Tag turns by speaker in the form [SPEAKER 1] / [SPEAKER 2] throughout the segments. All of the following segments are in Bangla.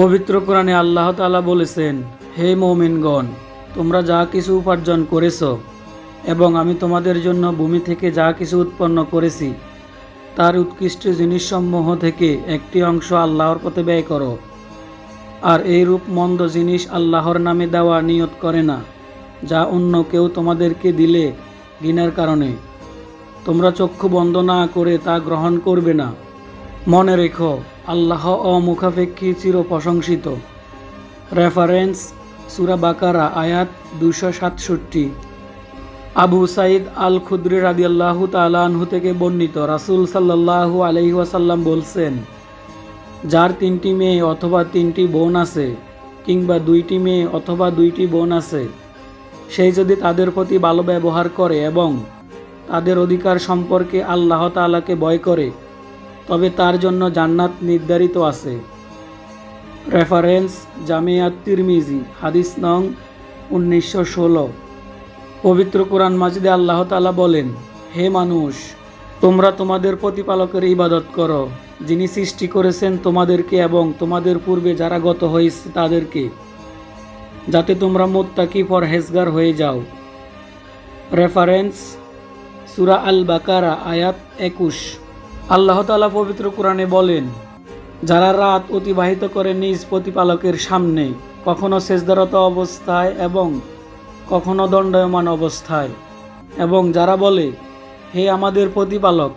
[SPEAKER 1] পবিত্র কোরআনে আল্লাহ তাআলা বলেছেন, হে মৌমিনগণ, তোমরা যা কিছু উপার্জন করেছ এবং আমি তোমাদের জন্য ভূমি থেকে যা কিছু উৎপন্ন করেছি, তার উৎকৃষ্ট জিনিসসমূহ থেকে একটি অংশ আল্লাহর পথে ব্যয় করো। আর এই রূপ মন্দ জিনিস আল্লাহর নামে দেওয়া নিয়ত করে না, যা অন্য কেউ তোমাদেরকে দিলে ঘৃণার কারণে। তোমরা চক্ষু বন্ধ না করে তা গ্রহণ করবে না। মনে রেখো, আল্লাহ অমুখাপেক্ষী চির প্রশংসিত রেফারেন্স সুরা বাকারা, আয়াত দুশো সাতষট্টি। আবু সাইদ আল খুদ্রি রাদিয়াল্লাহু তালানহু থেকে বর্ণিত রাসূল সাল্লাল্লাহু আলাইহি ওয়াসাল্লাম বলছেন, যার তিনটি মেয়ে অথবা তিনটি বোন আছে কিংবা দুইটি মেয়ে অথবা দুইটি বোন আছে, সেই যদি তাদের প্রতি ভালো ব্যবহার করে এবং তাদের অধিকার সম্পর্কে আল্লাহ তাআলাকে ভয় করে তবে তার জন্য জান্নাত নির্ধারিত আছে। রেফারেন্স জামিয়াত তিরমিজি, হাদিস নং উনিশশো ষোলো। পবিত্র কোরআন মাজিদে আল্লাহ তাআলা বলেন, হে মানুষ, তোমরা তোমাদের প্রতিপালকের ইবাদত করো। যিনি সৃষ্টি করেছেন তোমাদেরকে এবং তোমাদের পূর্বে যারা গত হয়েছে তাদেরকে, যাতে তোমরা মোত্তাকি পরহেজগার হয়ে যাও। রেফারেন্স, সুরা আল বাকারা আয়াত একুশ। আল্লাহ তাআলা পবিত্র কোরআনে বলেন, যারা রাত অতিবাহিত করে নিজ প্রতিপালকের সামনে কখনো সেজদারত অবস্থায় এবং কখনো দণ্ডায়মান অবস্থায়, এবং যারা বলে, হে আমাদের প্রতিপালক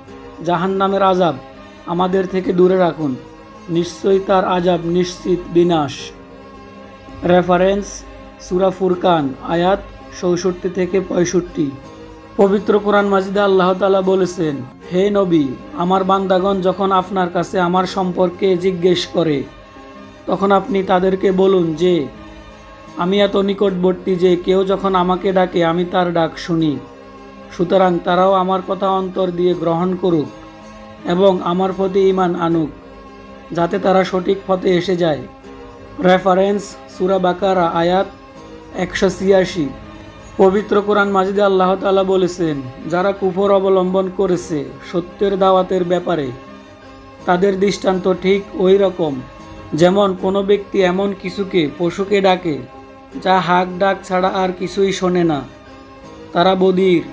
[SPEAKER 1] জাহান নামের আজাব আমাদের থেকে দূরে রাখুন, নিশ্চয়ই তার আজাব নিশ্চিত বিনাশ রেফারেন্স, সুরা ফুরকান, আয়াত, চৌষট্টি থেকে পঁয়ষট্টি। পবিত্র কোরআন মাজিদে আল্লাহ তাআলা বলেছেন, হে নবী, আমার বান্দাগণ যখন আপনার কাছে আমার সম্পর্কে জিজ্ঞেস করে, তখন আপনি তাদেরকে বলুন যে, আমি এত নিকটবর্তী যে কেউ যখন আমাকে ডাকে, আমি তার ডাক শুনি। সুতরাং তারাও আমার কথা অন্তর দিয়ে গ্রহণ করুক এবং আমার প্রতি ইমান আনুক, যাতে তারা সঠিক পথে এসে যায়। রেফারেন্স সুরা বাকারা আয়াত একশো ছিয়াশি। পবিত্র কোরআন মাজিদে আল্লাহ তাআলা বলেছেন, যারা কুফর অবলম্বন করেছে সত্যের দাওয়াতের ব্যাপারে, তাদের দৃষ্টান্ত ঠিক ওই রকম, যেমন কোনো ব্যক্তি এমন কিছুকে পশুকে ডাকে, যা হাক ডাক ছাড়া আর কিছুই শোনে না। তারা বদির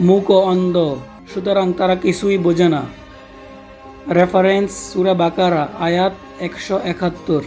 [SPEAKER 1] মুখ ও অন্ধ, সুতরাং তারা কিছুই বোঝে না। রেফারেন্স সুরা বাকারা, আয়াত একশো একাত্তর।